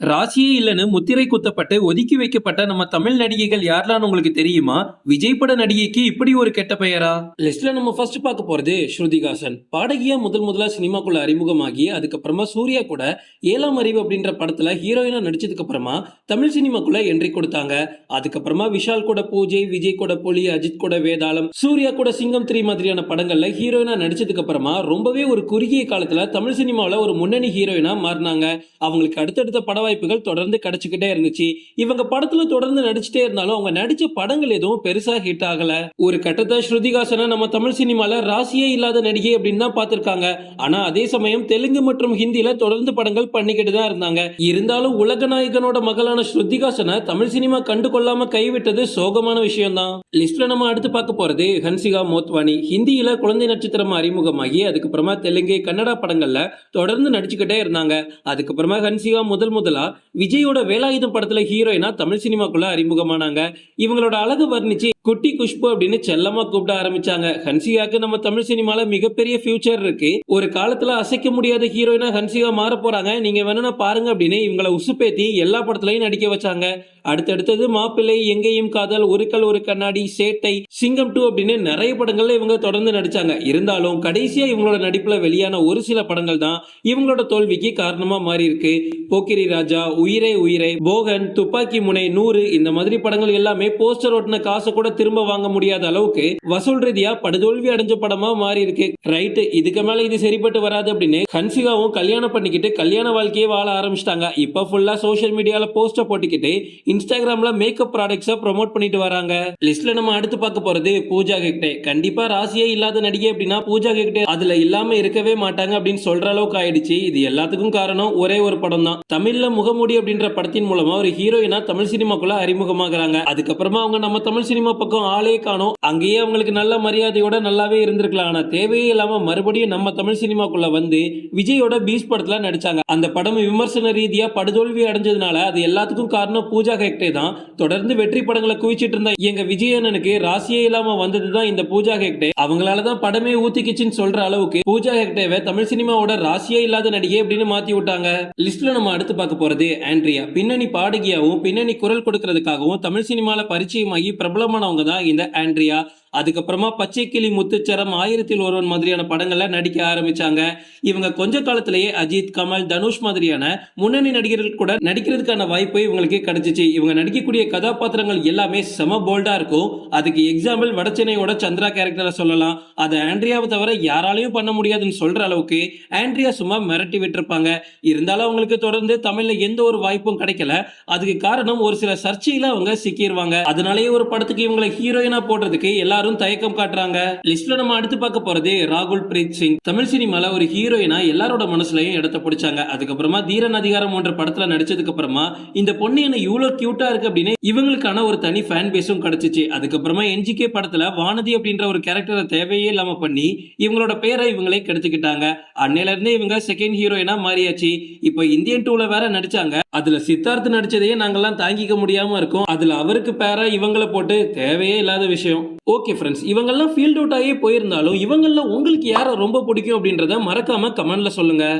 ராசியே இல்லைன்னு முத்திரை குத்தப்பட்டு ஒதுக்கி வைக்கப்பட்ட நம்ம தமிழ் நடிகைகள் யாரெல்லாம் உங்களுக்கு தெரியுமா? விஜய் பட நடிகைக்கு இப்படி ஒரு கெட்ட பெயரா? லிஸ்ட்ல நம்ம ஃபர்ஸ்ட் பார்க்க போறது ஸ்ருதிகாசன் பாடகியா முதல் முதலா சினிமாக்குள்ள அறிமுகமாகி அதுக்கப்புறமா சூர்யா கூட ஏழாம் அறிவு அப்படின்ற படத்துல ஹீரோயினா நடிச்சதுக்கு அப்புறமா தமிழ் சினிமாக்குள்ள என்ட்ரி கொடுத்தாங்க. அதுக்கப்புறமா விஷால் கூட பூஜை விஜய் கூட புலி அஜித் கூட வேதாளம் சூர்யா கூட சிங்கம் த்ரீ மாதிரியான படங்கள்ல ஹீரோயினா நடிச்சதுக்கு அப்புறமா ரொம்பவே ஒரு குறுகிய காலத்துல தமிழ் சினிமாவில் ஒரு முன்னணி ஹீரோயினா மாறினாங்க. அவங்களுக்கு அடுத்தடுத்த படம் வாய்ப்புகள் தொடர்ந்து கிடைச்சிக்கிட்டே இருந்துச்சு. இவங்க படத்துல தொடர்ந்து நடிச்சுட்டே இருந்தாலும் அவங்க நடிச்ச படங்கள் எதுவும் பெருசா ஹிட் ஆகல. ஒரு கட்டத்தை ஸ்ருதிகாசனை நம்ம தமிழ் சினிமால ராசியே இல்லாத நடிகை அப்படின்னு தான் பார்த்திருக்காங்க. ஆனா அதே சமயம் தெலுங்கு மற்றும் ஹிந்தியில தொடர்ந்து படங்கள் பண்ணிக்கிட்டு தான் இருந்தாங்க. இருந்தாலும் உலக நாயகனோட மகளான ஸ்ருதிகாசனை தமிழ் சினிமா கண்டு கொள்ளாம கைவிட்டது சோகமான விஷயம் தான் லிஸ்ட்ல நம்ம அடுத்து பார்க்க போறது ஹன்சிகா மோத்வானி. ஹிந்தியில குழந்தை நட்சத்திரம் அறிமுகமாகி அதுக்கப்புறமா தெலுங்கு கன்னடா படங்கள்ல தொடர்ந்து நடிச்சுக்கிட்டே இருந்தாங்க. அதுக்கப்புறமா ஹன்சிகா முதல் முதல் விஜயோட வேலாயுதம் படத்துல ஹீரோயினா தமிழ் சினிமாக்குள்ள அறிமுகமானாங்க. இவங்களோட அழகு வர்ணிச்சு குட்டி குஷ்பு அப்படின்னு செல்லமா கூப்பிட ஆரம்பிச்சாங்க. ஹன்சிகாக்கு நம்ம தமிழ் சினிமால மிகப்பெரிய ஃபியூச்சர் இருக்கு. ஒரு காலத்துல அசைக்க முடியாத ஹீரோயினா ஹன்சிகா மாற போறாங்க. நீங்க வேணும்னா பாருங்க அப்படின்னு இவங்களை உசுப்பேத்தி எல்லா படத்துலயும் நடிக்க வச்சாங்க. அடுத்தடுத்தது மாப்பிள்ளை எங்கேயும் காதல் ஒரு கல் ஒரு கண்ணாடி சேட்டை சிங்கம் டூ அப்படின்னு நிறைய படங்கள்ல இவங்க தொடர்ந்து நடிச்சாங்க. இருந்தாலும் கடைசியா இவங்களோட நடிப்புல வெளியான ஒரு சில படங்கள் தான் இவங்களோட தோல்விக்கு காரணமா மாறி இருக்கு போக்கிரி ராஜா உயிரே உயிரே போகன் துப்பாக்கி முனை நூறு இந்த மாதிரி படங்கள் எல்லாமே போஸ்டர் ஓட்டின காசை கூட திரும்ப வாங்க முடியாத அளவுக்கு வசூல் ரீதியா படுதோல்வி அடைஞ்ச படமா மாறி இருக்கு. ரைட்டு இதுக்கு மேல இது சரிப்பட்டு வராது அப்படின்னு ஹன்சிகாவும் கல்யாணம் பண்ணிக்கிட்டு கல்யாண வாழ்க்கையை வாழ ஆரம்பிச்சிட்டாங்க. இப்ப ஃபுல்லா சோஷியல் மீடியால போஸ்டர் போட்டுக்கிட்டு இன்ஸ்டாகிராம்ல மேக்கப் ப்ராடக்ட்ஸை ப்ரோமோட் பண்ணிட்டு வராங்க. லிஸ்ட்ல நம்ம அடுத்து பார்க்க போறது பூஜா ஹெக்டே கண்டிப்பா ராசியே இல்லாத நடிகை அப்படின்னா பூஜா ஹெக்டே அதுல இல்லாம இருக்கவே மாட்டாங்க அப்படின்னு சொல்ற அளவுக்கு ஆயிடுச்சு. இது எல்லாத்துக்கும் காரணம் ஒரே ஒரு படம் தான் தமிழ்ல முகமூடி அப்படின்ற படத்தின் மூலமா ஒரு ஹீரோயினா தமிழ் சினிமாக்குள்ள அறிமுகமாகறாங்க. அதுக்கப்புறமா அவங்க நம்ம தமிழ் சினிமா பக்கம் ஆளே காணோம். அங்கேயே அவங்களுக்கு நல்ல மரியாதையோட நல்லாவே இருந்திருக்கலாம். ஆனா தேவையே இல்லாம மறுபடியும் நம்ம தமிழ் சினிமாக்குள்ள வந்து விஜயோட பீஸ் படத்துல நடிச்சாங்க. அந்த படம் விமர்சன ரீதியா படுதோல்வி அடைஞ்சதுனால அது எல்லாத்துக்கும் காரணம் பூஜா ஹெக்டே தான். தொடர்ந்து வெற்றி படங்களை குவிச்சிட்டு இருந்த எங்க விஜயனனுக்கு ராசியே இல்லாம வந்ததுதான் இந்த பூஜா ஹெக்டே. அவங்களாலதான் படமே ஊத்திக்கிச்சுன்னு சொல்ற அளவுக்கு பூஜா ஹெக்டேவை தமிழ் சினிமாவோட ராசியே இல்லாத நடிகை அப்படின்னு மாத்தி விட்டாங்க. லிஸ்ட்ல நம்ம அடுத்து பார்க்க போறது ஆண்ட்ரியா பின்னணி பாடகியாவும் பின்னணி குரல் கொடுக்கறதுக்காகவும் தமிழ் சினிமாவில் பரிச்சயமாகி பிரபலமானவங்க தான் இந்த ஆண்ட்ரியா அதுக்கப்புறமா பச்சை கிளி முத்துச்சரம் ஆயிரத்தில் ஒருவன் மாதிரியான படங்கள்ல நடிக்க ஆரம்பிச்சாங்க. இவங்க கொஞ்ச காலத்திலேயே அஜித் கமல் தனுஷ் மாதிரியான முன்னணி நடிகர்கள் கூட நடிக்கிறதுக்கான வாய்ப்பு இவங்களுக்கு கிடைச்சிச்சு. இவங்க நடிக்கக்கூடிய கதாபாத்திரங்கள் எல்லாமே செம போல்டா இருக்கும். அதுக்கு எக்ஸாம்பிள் வடச்சென்னையோட சந்திரா கேரக்டரை சொல்லலாம். அதை ஆண்ட்ரியாவை தவிர யாராலையும் பண்ண முடியாதுன்னு சொல்ற அளவுக்கு ஆண்ட்ரியா சும்மா மிரட்டி விட்டுருப்பாங்க. இருந்தாலும் அவங்களுக்கு தொடர்ந்து தமிழ்ல எந்த ஒரு வாய்ப்பும் கிடைக்கல. அதுக்கு காரணம் ஒரு சில சர்ச்சையில அவங்க சிக்கிடுவாங்க அதனாலேயே ஒரு படத்துக்கு இவங்களை ஹீரோயினா போடுறதுக்கு எல்லாரும் தயக்கம் காட்டுறாங்க. லிஸ்ட்ல நம்ம அடுத்து பார்க்க போறது ராகுல் பிரீத் சிங். தமிழ் சினிமால ஒரு ஹீரோயினா எல்லாரோட மனசுலயும் இடத்த பிடிச்சாங்க. அதுக்கப்புறமா தீரன் அதிகாரம் போன்ற படத்துல நடிச்சதுக்கு அப்புறமா இந்த பொண்ணு என்ன இவ்வளவு கியூட்டா இருக்கு அப்படின்னு இவங்களுக்கான ஒரு தனி ஃபேன் பேஸும் கிடைச்சிச்சு. அதுக்கப்புறமா என்ஜிகே படத்துல வானதி அப்படின்ற ஒரு கேரக்டரை தேவையே இல்லாம பண்ணி இவங்களோட பேரை இவங்களே கெடுத்துக்கிட்டாங்க. அன்னையில இருந்தே இவங்க செகண்ட் ஹீரோயினா மாறியாச்சு. இப்போ இந்தியன் டூல வேற நடிச்சாங்க. அதுல சித்தார்த் நடிச்சதையே நாங்கெல்லாம் தாங்கிக்க முடியாம இருக்கோம். அதுல அவருக்கு பேரா இவங்களை போட்டு தேவையே இல்லாத விஷயம். ஓகே ஃப்ரெண்ட்ஸ் இவங்கெல்லாம் ஃபீல்ட் அவுட் ஆகி போயிருந்தாலும் இவங்களில் உங்களுக்கு யாரை ரொம்ப பிடிக்கும் அப்படின்றத மறக்காமல் கமெண்டில் சொல்லுங்கள்